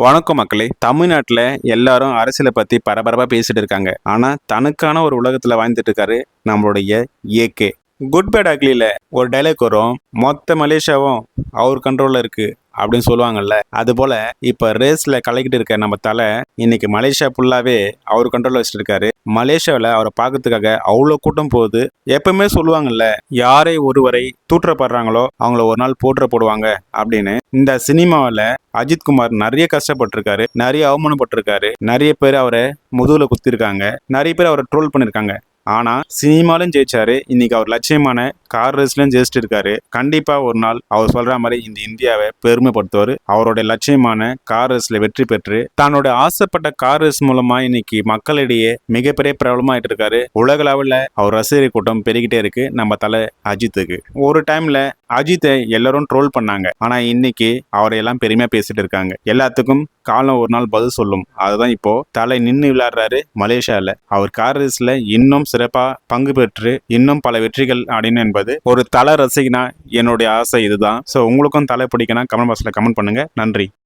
வணக்கம் மக்களே. தமிழ்நாட்டில் எல்லாரும் அரசியலை பற்றி பரபரப்பாக பேசிட்டு இருக்காங்க. ஆனால் தனக்கான ஒரு உலகத்தில் வாழ்ந்துட்டு இருக்காரு நம்மளுடைய ஏகே குட் பேட் அக்லியில் ஒரு டைலாக் வரும். மொத்த மலேசியாவும் அவர் கண்ட்ரோலில் இருக்குது அப்படின்னு சொல்லுவாங்கல்ல. அதுபோல் இப்போ ரேஸில் கலக்கிட்டு இருக்க நம்ம தலை இன்னைக்கு மலேசியா ஃபுல்லாகவே அவர் கண்ட்ரோலில் வச்சுட்டு இருக்காரு மலேசியாவில் அவரை பார்க்கறதுக்காக அவ்வளோ கூட்டம் போகுது. எப்பவுமே சொல்லுவாங்கல்ல யாரை ஒருவரை தூற்றப்படுறாங்களோ அவங்கள ஒரு நாள் போற்ற போடுவாங்க அப்படின்னு. இந்த சினிமாவில் அஜித்குமார் நிறைய கஷ்டப்பட்டிருக்காரு நிறைய அவமானப்பட்டிருக்காரு. நிறைய பேர் அவரை முதுகில் குத்திருக்காங்க. நிறைய பேர் அவரை ட்ரோல் பண்ணியிருக்காங்க ஆனால் சினிமாலும் ஜெயிச்சாரு. இன்னைக்கு அவர் லட்சியமான கார் ரேஸ்லயும் ஜெயிச்சிட்டு இருக்காரு கண்டிப்பா ஒரு நாள் அவர் சொல்ற மாதிரி இந்த இந்தியாவை பெருமைப்படுத்துவார். அவருடைய லட்சியமான கார் ரேஸ்ல வெற்றி பெற்று தன்னோட ஆசைப்பட்ட கார் ரேஸ் மூலமா இன்னைக்கு மக்களிடையே மிகப்பெரிய பிரபலமாயிட்டு இருக்காரு உலக அளவில் அவர் ரசிகர் கூட்டம் பெருகிட்டே இருக்கு. நம்ம தலை அஜித்துக்கு. ஒரு டைம்ல அஜித்தை எல்லாரும் ட்ரோல் பண்ணாங்க. ஆனா இன்னைக்கு அவரையெல்லாம் பெருமையா பேசிட்டு இருக்காங்க. எல்லாத்துக்கும் காலம் ஒரு நாள் பதில் சொல்லும். அதுதான் இப்போ தலை நின்று விளையாடுறாரு மலேசியால. அவர் கார் ரேஸ்ல இன்னும் சிறப்பா பங்கு பெற்று இன்னும் பல வெற்றிகள் அடையணும் என்பது ஒரு தலை ரசிகனா என்னுடைய ஆசை இதுதான். ஸோ உங்களுக்கும் தலை பிடிக்கனா கமெண்ட் பாக்ஸில் கமெண்ட் பண்ணுங்க. நன்றி.